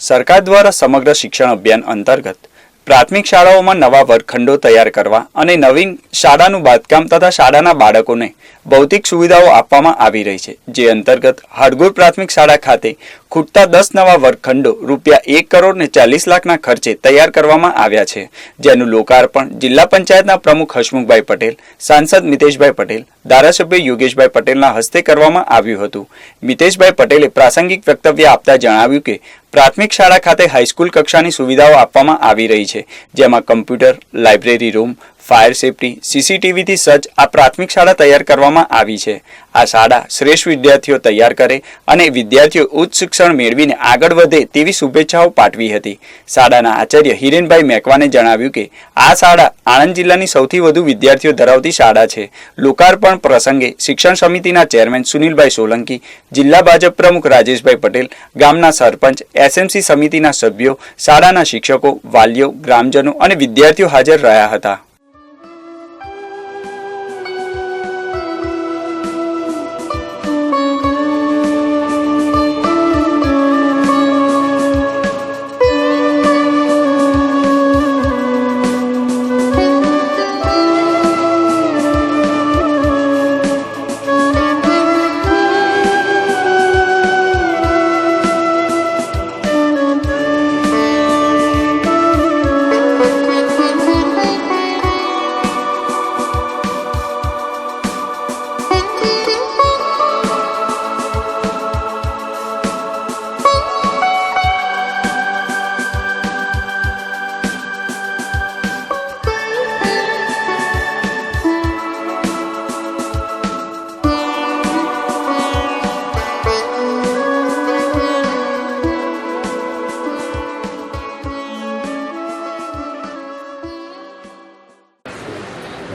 સરકાર દ્વારા સમગ્ર શિક્ષણ અભિયાન અંતર્ગત પ્રાથમિક શાળાઓમાં નવા વર્ગખંડો તૈયાર કરવા અને નવીન શાળાનું બાંધકામ તથા શાળાના બાળકોને ભૌતિક સુવિધાઓ આપવામાં આવી રહી છે. જે અંતર્ગત હડગુર પ્રાથમિક શાળા ખાતે ખૂટતા દસ નવા વર્ગખંડો રૂપિયા એક કરોડ ને ચાલીસ લાખના ખર્ચે તૈયાર કરવામાં આવ્યા છે. જેનું લોકાર્પણ જિલ્લા પંચાયતના પ્રમુખ હસમુખભાઈ પટેલ, સાંસદ મિતેશભાઈ પટેલ, ધારાસભ્ય યોગેશભાઈ પટેલના હસ્તે કરવામાં આવ્યું હતું. મિતેશભાઈ પટેલે પ્રાસંગિક વક્તવ્ય આપતા જણાવ્યું કે પ્રાથમિક શાળા ખાતે હાઈસ્કૂલ કક્ષાની સુવિધાઓ આપવામાં આવી રહી છે જેમાં computer library room fire safety, સીસીટીવીથી સજ્જ આ પ્રાથમિક શાળા તૈયાર કરવામાં આવી છે. આ શાળા શ્રેષ્ઠ વિદ્યાર્થીઓ તૈયાર કરે અને વિદ્યાર્થીઓ ઉચ્ચ શિક્ષણ મેળવીને આગળ વધે તેવી શુભેચ્છાઓ પાઠવી હતી. શાળાના આચાર્ય હિરેનભાઈ મેકવાને જણાવ્યું કે, આ શાળા આણંદ જિલ્લાની સૌથી વધુ વિદ્યાર્થીઓ ધરાવતી શાળા છે. લોકાર્પણ પ્રસંગે શિક્ષણ સમિતિના ચેરમેન સુનિલભાઈ સોલંકી, જિલ્લા ભાજપ પ્રમુખ રાજેશભાઈ પટેલ, ગામના સરપંચ, એસએમસી સમિતિના સભ્યો, શાળાના શિક્ષકો, વાલીઓ, ગ્રામજનો અને વિદ્યાર્થીઓ હાજર રહ્યા હતા.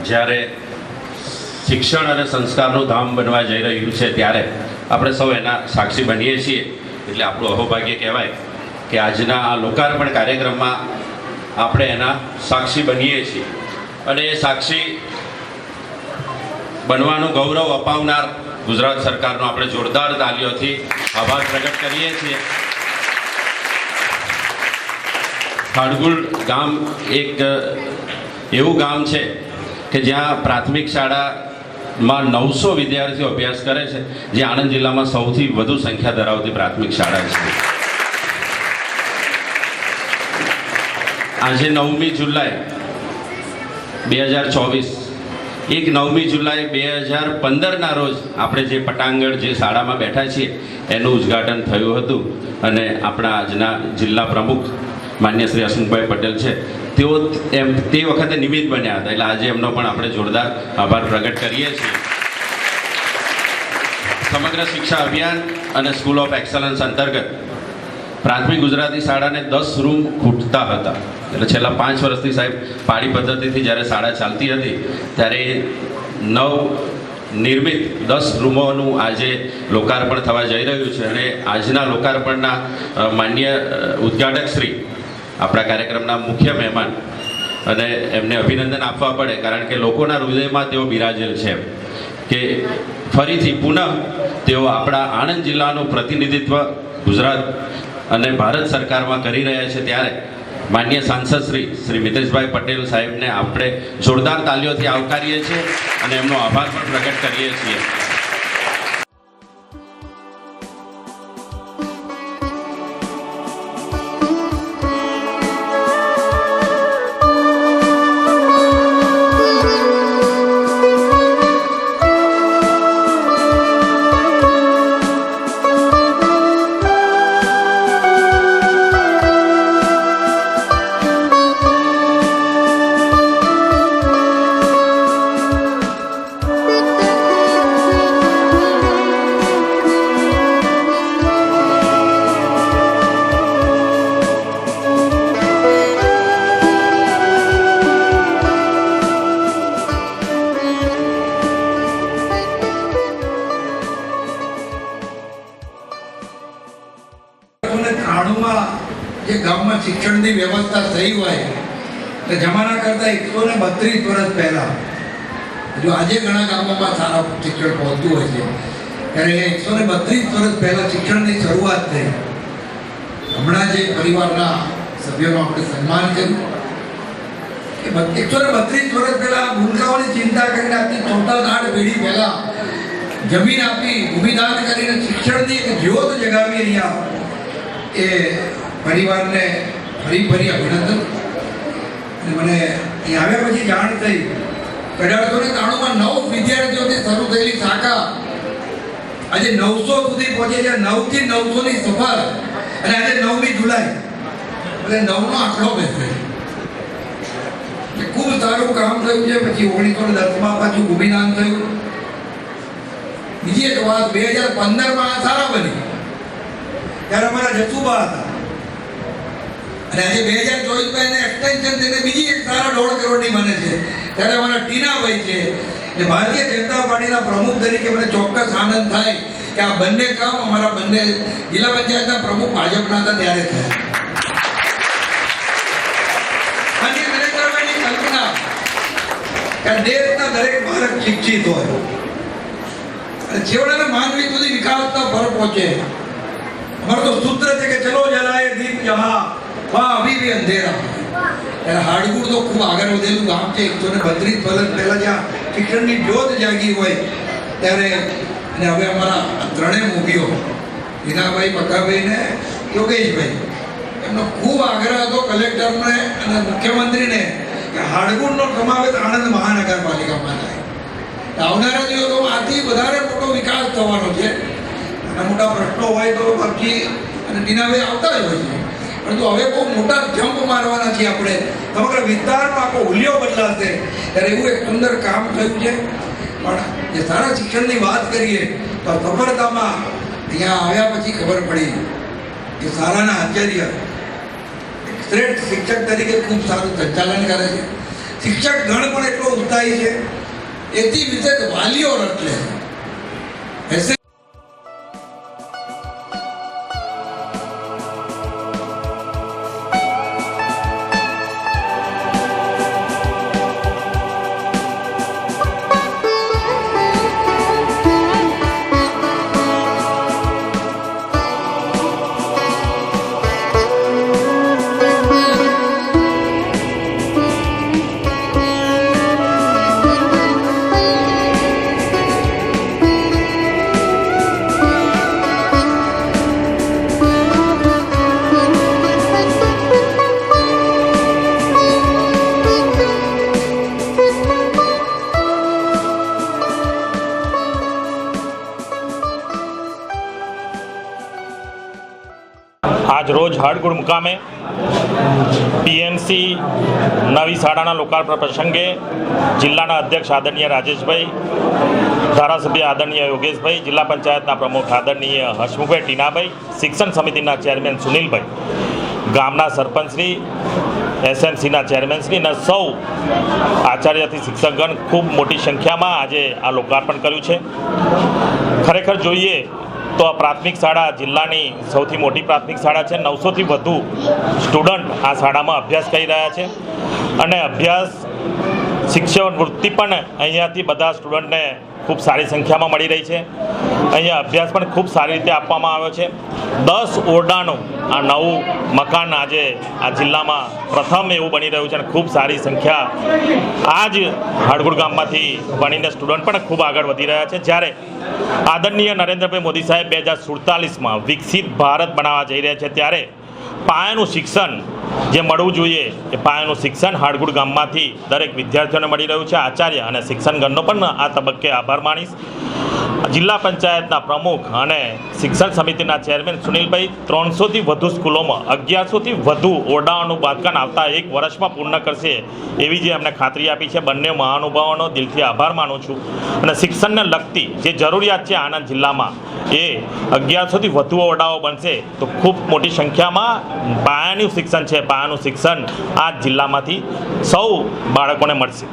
જ્યારે શિક્ષણ અને સંસ્કારનું ધામ બનવા જઈ રહ્યું છે ત્યારે આપણે સૌ એના સાક્ષી બનીએ છીએ. એટલે આપણું અહોભાગ્ય કહેવાય કે આજના આ લોકાર્પણ કાર્યક્રમમાં આપણે એના સાક્ષી બનીએ છીએ. અને એ સાક્ષી બનવાનું ગૌરવ અપાવનાર ગુજરાત સરકારનો આપણે જોરદાર તાલીઓથી આભાર પ્રગટ કરીએ છીએ. ખાડગુલ ગામ એક એવું ગામ છે કે જ્યાં પ્રાથમિક શાળામાં નવસો વિદ્યાર્થીઓ અભ્યાસ કરે છે, જે આણંદ જિલ્લામાં સૌથી વધુ સંખ્યા ધરાવતી પ્રાથમિક શાળા છે. આજે નવમી જુલાઈ બે હજાર ચોવીસ. એક નવમી જુલાઈ બે હજાર પંદરના રોજ આપણે જે પટાંગણ જે શાળામાં બેઠા છીએ, એનું ઉદ્ઘાટન થયું હતું. અને આપણા આજના જિલ્લા પ્રમુખ માન્ય શ્રી હસમુખભાઈ પટેલ છે તેઓ એમ તે વખતે નિમિત્ત બન્યા હતા. એટલે આજે એમનો પણ આપણે જોરદાર આભાર પ્રગટ કરીએ છીએ. સમગ્ર શિક્ષા અભિયાન અને સ્કૂલ ઓફ એક્સલન્સ અંતર્ગત પ્રાથમિક ગુજરાતી શાળાને દસ રૂમ ખૂટતા હતા. એટલે છેલ્લા પાંચ વર્ષથી સાહેબ પાળી પદ્ધતિથી જ્યારે શાળા ચાલતી હતી, ત્યારે નવ નિર્મિત દસ રૂમોનું આજે લોકાર્પણ થવા જઈ રહ્યું છે. અને આજના લોકાર્પણના માન્ય ઉદ્ઘાટક શ્રી આપણા કાર્યક્રમના મુખ્ય મહેમાન. અને એમને અભિનંદન આપવા પડે, કારણ કે લોકોના હૃદયમાં તેઓ બિરાજેલ છે. કે ફરીથી પુનઃ તેઓ આપણા આણંદ જિલ્લાનું પ્રતિનિધિત્વ ગુજરાત અને ભારત સરકારમાં કરી રહ્યા છે ત્યારે માન્ય સાંસદ શ્રી શ્રી મિતેશભાઈ પટેલ સાહેબને આપણે જોરદાર તાલીઓથી આવકારીએ છીએ અને એમનો આભાર પણ પ્રગટ કરીએ છીએ. શિક્ષણની વ્યવસ્થા થઈ હોય એટલે જમાના કરતાં એકસો ને બત્રીસ વર્ષ પહેલાં જો આજે ઘણા ગામોમાં સારા શિક્ષણ પહોંચતું હોય છે. ત્યારે એકસો ને બત્રીસ વર્ષ પહેલાં શિક્ષણની શરૂઆત થઈ. હમણાં જે પરિવારના સભ્યોનું આપણે સન્માન કર્યું. કે એકસો ને બત્રીસ વર્ષ પહેલા ભૂલકાઓની ચિંતા કરીને આપણી ચોથા આઠ પેઢી પહેલા જમીન આપી, ભૂમિદાન કરીને શિક્ષણની એક જ્યોત જગાવી અહીંયા એ પરિવારને ફરી ફરી અભિનંદન. અને મને આવ્યા પછી જાણ થઈ. અઢારસો ને ત્રાણુંમાં નવ વિદ્યાર્થીઓથી શરૂ થયેલી શાખા. આજે નવસો સુધી પહોંચે છે. નવથી નવસોની સફર. અને આજે નવમી જુલાઈ. એટલે નવનો આંકડો બેસે. ખૂબ સારું કામ થયું છે. પછી ઓગણીસો ને દસમાં પાછું ભૂમિદાન થયું. બીજી એક વાત, બે હજાર પંદરમાં સારા બની. ત્યારે અમારા જસુબા હતા. અને આજે બે હજાર ચોવીસમાં એક્સટેન્શન થઈને બીજી એક સારા દોઢ કરોડની બને છે. ત્યારે અમારા ટીનાભાઈ છે. એટલે ભારતીય જનતા પાર્ટીના પ્રમુખ તરીકે મને ચોક્કસ આનંદ થાય કે આ બંને કામ અમારા બંને જિલ્લા પંચાયતના પ્રમુખ ભાજપના હતા ત્યારે થયા. દેશના દરેક બાળક શિક્ષિત હોય. છેવડાના માનવી સુધી વિકાસના ફર પહોંચે. અમારું તો સૂત્ર છે કે ચલો જલાએ દીપ જહા વહાં અભી બી અંધેરા ત્યારે હાડગુડ તો ખૂબ આગળ વધેલું ગામ છે એકસો ને બત્રીસ વર્ષ પહેલાં જ્યાં શિક્ષણની જ્યોત જાગી હોય ત્યારે અને હવે અમારા ત્રણેય મૂવીઓ હીનાભાઈ પકાભાઈ ને યોગેશભાઈ એમનો ખૂબ આગ્રહ હતો કલેક્ટરને અને મુખ્યમંત્રીને કે હાડગુડનો સમાવેશ આણંદ મહાનગરપાલિકામાં થાય. આવનારા દિવસોમાં આથી વધારે મોટો વિકાસ થવાનો છે. નાના મોટા પ્રશ્નો હોય તો પબજી અને ટીનાભાઈ આવતા જ હોય છે. પરંતુ હવે બહુ મોટા જમ્પ મારવાના છીએ આપણે. સમગ્ર વિસ્તારનો આખો હુલિયો બદલાશે. ત્યારે એવું એક સુંદર કામ થયું છે. પણ જે સારા શિક્ષણની વાત કરીએ, તો સફળતામાં અહીંયા આવ્યા પછી ખબર પડી કે શાળાના આચાર્ય શ્રેષ્ઠ શિક્ષક તરીકે ખૂબ સારું સંચાલન કરે છે. શિક્ષક ગણ પણ એટલો ઉત્સાહી છે. એથી વિશેષ વાલીઓ રસ લે છે એસે. આજ રોજ હાડગુડ મુકામે પીએમસી નવી શાળાના લોકાર્પણ પ્રસંગે જિલ્લાના અધ્યક્ષ આદરણીય રાજેશભાઈ, ધારાસભ્ય આદરણીય યોગેશભાઈ, જિલ્લા પંચાયતના પ્રમુખ આદરણીય હર્ષમુખભાઈ ટીનાભાઈ, શિક્ષણ સમિતિના ચેરમેન સુનિલભાઈ, ગામના સરપંચશ્રી, એસએમસીના ચેરમેનશ્રી અને સૌ આચાર્યથી શિક્ષકગણ ખૂબ મોટી સંખ્યામાં આજે આ લોકાર્પણ કર્યું છે. ખરેખર જોઈએ તો આ પ્રાથમિક શાળા જિલ્લાની સૌથી મોટી પ્રાથમિક શાળા છે. નવસોથી વધુ સ્ટુડન્ટ આ શાળામાં અભ્યાસ કરી રહ્યા છે. અને અભ્યાસ, શિક્ષણ વૃત્તિ પણ અહીંયાથી બધા સ્ટુડન્ટને ખૂબ સારી સંખ્યામાં મળી રહી છે. અહીંયા અભ્યાસ પણ ખૂબ સારી રીતે આપવામાં આવ્યો છે. દસ ઓરડાનું આ નવું મકાન આજે આ જિલ્લામાં પ્રથમ એવું બની રહ્યું છે અને ખૂબ સારી સંખ્યા આ જ હાડગુડ ગામમાંથી ભણીને સ્ટુડન્ટ પણ ખૂબ આગળ વધી રહ્યા છે. જ્યારે આદરણીય નરેન્દ્રભાઈ મોદી સાહેબ બે હજાર સુડતાલીસમાં વિકસિત ભારત બનાવવા જઈ રહ્યા છે, ત્યારે પાયાનું શિક્ષણ જે મળવું જોઈએ એ પાયાનું શિક્ષણ હાડગુડ ગામમાંથી દરેક વિદ્યાર્થીઓને મળી રહ્યું છે. આચાર્ય અને શિક્ષણગણનો પણ આ તબક્કે આભાર માનીશ. જિલ્લા પંચાયતના પ્રમુખ અને શિક્ષણ સમિતિના ચેરમેન સુનિલભાઈ ત્રણસોથી વધુ સ્કૂલોમાં અગિયારસોથી વધુ ઓરડાઓનું બાંધકામ આવતા એક વર્ષમાં પૂર્ણ કરશે એવી જે એમને ખાતરી આપી છે. બંને મહાનુભાવોનો દિલથી આભાર માનું છું. અને શિક્ષણને લગતી જે જરૂરિયાત છે આણંદ જિલ્લામાં એ અગિયારસોથી વધુ ઓરડાઓ બનશે તો ખૂબ મોટી સંખ્યામાં પાયાનું શિક્ષણ છે. પાયાનું શિક્ષણ આ જિલ્લામાંથી સૌ બાળકોને મળશે.